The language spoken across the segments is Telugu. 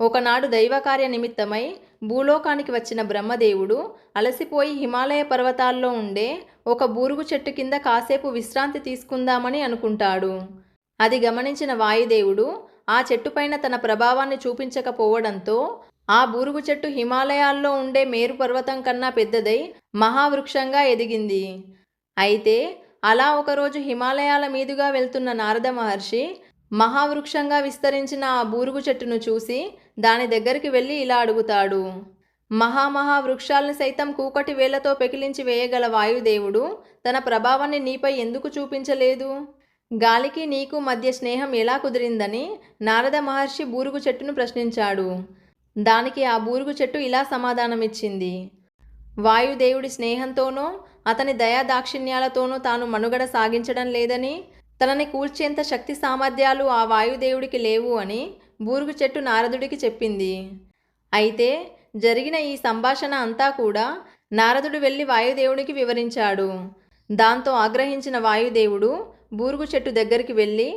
ఒకనాడు దైవకార్య నిమిత్తమై భూలోకానికి వచ్చిన బ్రహ్మదేవుడు అలసిపోయి హిమాలయ పర్వతాల్లో ఉండే ఒక బూరుగు చెట్టు కింద కాసేపు విశ్రాంతి తీసుకుందామని అనుకుంటాడు. అది గమనించిన వాయుదేవుడు ఆ చెట్టుపైన తన ప్రభావాన్ని చూపించకపోవడంతో ఆ బూరుగు చెట్టు హిమాలయాల్లో ఉండే మేరు పర్వతం కన్నా పెద్దదై మహావృక్షంగా ఎదిగింది. అయితే అలా ఒకరోజు హిమాలయాల మీదుగా వెళ్తున్న నారద మహర్షి మహావృక్షంగా విస్తరించిన ఆ బూరుగు చెట్టును చూసి దాని దగ్గరికి వెళ్ళి ఇలా అడుగుతాడు. మహామహా వృక్షాలను సైతం కూకటి వేళ్ళతో పెకిలించి వేయగల వాయుదేవుడు తన ప్రభావాన్ని నీపై ఎందుకు చూపించలేదు? గాలికి నీకు మధ్య స్నేహం ఎలా కుదిరిందని నారద మహర్షి బూరుగు చెట్టును ప్రశ్నించాడు. దానికి ఆ బూరుగు చెట్టు ఇలా సమాధానమిచ్చింది. వాయుదేవుడి స్నేహంతోనో అతని దయాదాక్షిణ్యాలతోనూ తాను మనుగడ సాగించడం లేదని తనని కూల్చేంత శక్తి సామర్థ్యాలు ఆ వాయుదేవుడికి లేవు అని బూరుగు చెట్టు నారదుడికి చెప్పింది. అయితే జరిగిన ఈ సంభాషణ అంతా కూడా నారదుడు వెళ్ళి వాయుదేవుడికి వివరించాడు. దాంతో ఆగ్రహించిన వాయుదేవుడు బూరుగు చెట్టు దగ్గరికి వెళ్ళి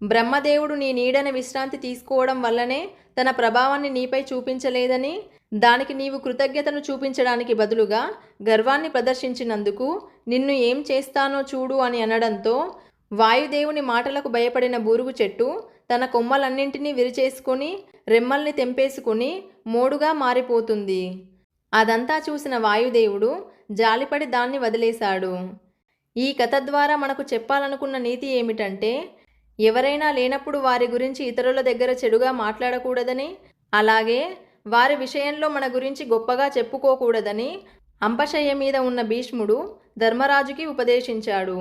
బ్రహ్మదేవుడు నీ నీడన విశ్రాంతి తీసుకోవడం వల్లనే తన ప్రభావాన్ని నీపై చూపించలేదని దానికి నీవు కృతజ్ఞతను చూపించడానికి బదులుగా గర్వాన్ని ప్రదర్శించినందుకు నిన్ను ఏం చేస్తానో చూడు అని అనడంతో వాయుదేవుని మాటలకు భయపడిన బూరుగు చెట్టు తన కొమ్మలన్నింటినీ విరిచేసుకొని రెమ్మల్ని తెంపేసుకుని మోడుగా మారిపోతుంది. అదంతా చూసిన వాయుదేవుడు జాలిపడి దాన్ని వదిలేశాడు. ఈ కథ ద్వారా మనకు చెప్పాలనుకున్న నీతి ఏమిటంటే ఎవరైనా లేనప్పుడు వారి గురించి ఇతరుల దగ్గర చెడుగా మాట్లాడకూడదని అలాగే వారి విషయంలో మన గురించి గొప్పగా చెప్పుకోకూడదని అంపశయ్య మీద ఉన్న భీష్ముడు ధర్మరాజుకి ఉపదేశించాడు.